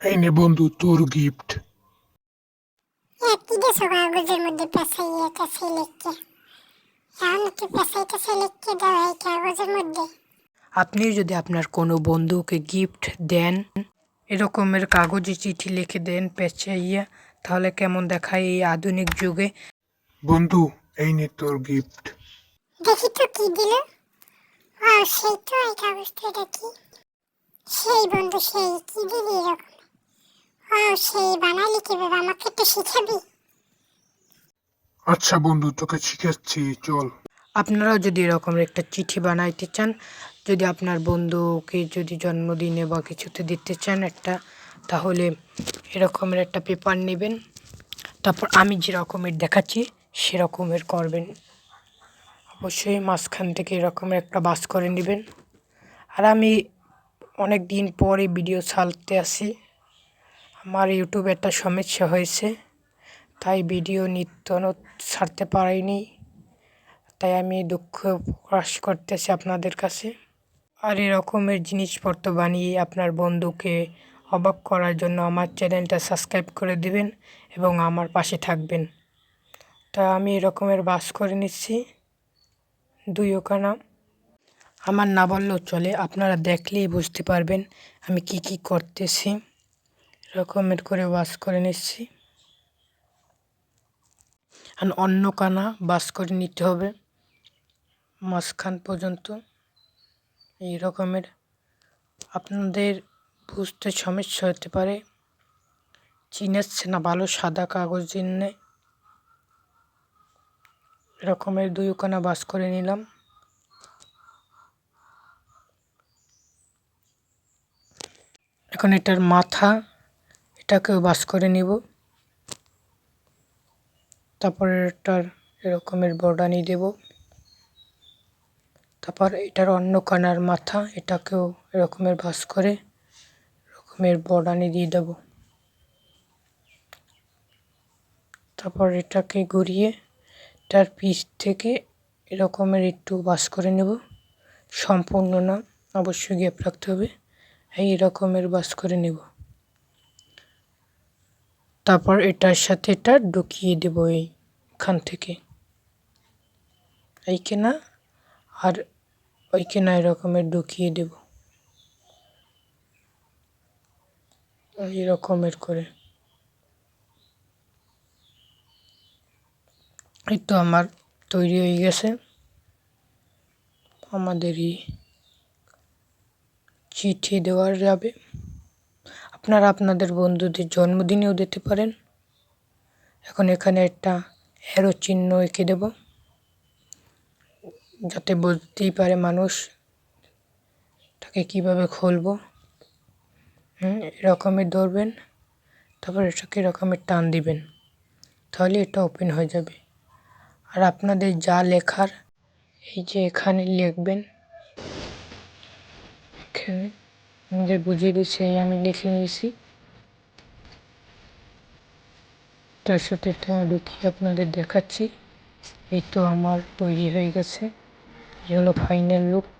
নে বন্ধু তোর গিফট একই মধ্যে এখন একটু এই কাগজের আপনিও যদি আপনার কোনো বন্ধুকে গিফট দেন এরকমের কাগজে চিঠি লিখে দেন পেঁচাইয়া তাহলে কেমন দেখায় এই আধুনিক যুগে? বন্ধু এই নে তোর গিফট দেখি তো কি দিল। সেই তো এই কাগজটা এটা কি সেই বন্ধু সেই কি দিলি এরকম? সেই বানালি কীভাবে? আমাকে একটু শিখাবি? আচ্ছা বন্ধু তোকে শিখাচ্ছি চল। আপনারাও যদি এরকমের একটা চিঠি বানাইতে চান যদি আপনার বন্ধুকে যদি জন্মদিনে বা কিছুতে দিতে চান একটা তাহলে এরকমের একটা পেপার নেবেন। তারপর আমি যে রকমের দেখাচ্ছি সেরকমের করবেন। অবশ্যই মাঝখান থেকে এরকমের একটা বাস করে নেবেন। আর আমি অনেক দিন পরে ভিডিও ছাড়তে আসি। আমার ইউটিউবে একটা সমস্যা হয়েছে, তাই ভিডিও নিত্য নত- ছাড়তে পারিনি, তাই আমি দুঃখ প্রকাশ করতেছি আপনাদের কাছে। আর এরকমের জিনিসপত্র বানিয়ে আপনার বন্ধুকে অবাক করার জন্য আমার চ্যানেলটা সাবস্ক্রাইব করে দিবেন এবং আমার পাশে থাকবেন। তা আমি এরকমের বাস করে নিচ্ছি, দুই ওখানা। আমার না বললেও চলে, আপনারা দেখলেই বুঝতে পারবেন আমি কি কি করতেছি। এরকমের করে বাস করে নিচ্ছি। আর অন্য কানা বাস করে নিতে হবে। মাঝখান পর্যন্ত এই রকমের। আপনাদের বুঝতে সমস্যা হতে পারে। চিনাচ্ছে না ভালো সাদা কাগজ জন্যে এরকমের দুই কানা বাস করে নিলাম। এখন এটার মাথা এটাকেও বাস করে নিব। তারপরে এটার এরকমের বর্ডানি দেব। তারপর এটার অন্য কানার মাথা, এটাকেও এরকমের বাস করে এরকমের বর্ডানি দিয়ে দেব। তারপর এটাকে ঘুরিয়ে এটার পিস থেকে এরকমের একটু বাস করে নেব। সম্পূর্ণ না, অবশ্যই গ্যাপ রাখতে হবে। এই রকমের বাস করে নেব। তারপর এটার সাথে এটা ঢুকিয়ে দেব এইখান থেকে। এই কেনা আর ওই কেনা এরকমের ঢুকিয়ে দেব। রকমের করে। এই তো আমার তৈরি হয়ে গেছে। আমাদেরই চিঠি দেওয়া যাবে। আপনারা আপনাদের বন্ধুদের জন্মদিনেও দিতে পারেন। এখন এখানে একটা অ্যারো চিহ্ন এঁকে দেব। যাতে বুঝতেই পারে মানুষ তাকে কীভাবে খুলবো। এরকমের ধরবেন, তারপর এটাকে এরকমের টান দিবেন। তাহলে এটা ওপেন হয়ে যাবে। আর আপনাদের যা লেখার, এই যে এখানে লিখবেন। এখানে নিজের বুঝিয়ে দিচ্ছে আমি লিখে নিয়েছি। তার সাথে এটা ঢুকিয়ে আপনাদের দেখাচ্ছি। এই তো আমার তৈরি হয়ে গেছে। এই হলো ফাইনাল লুক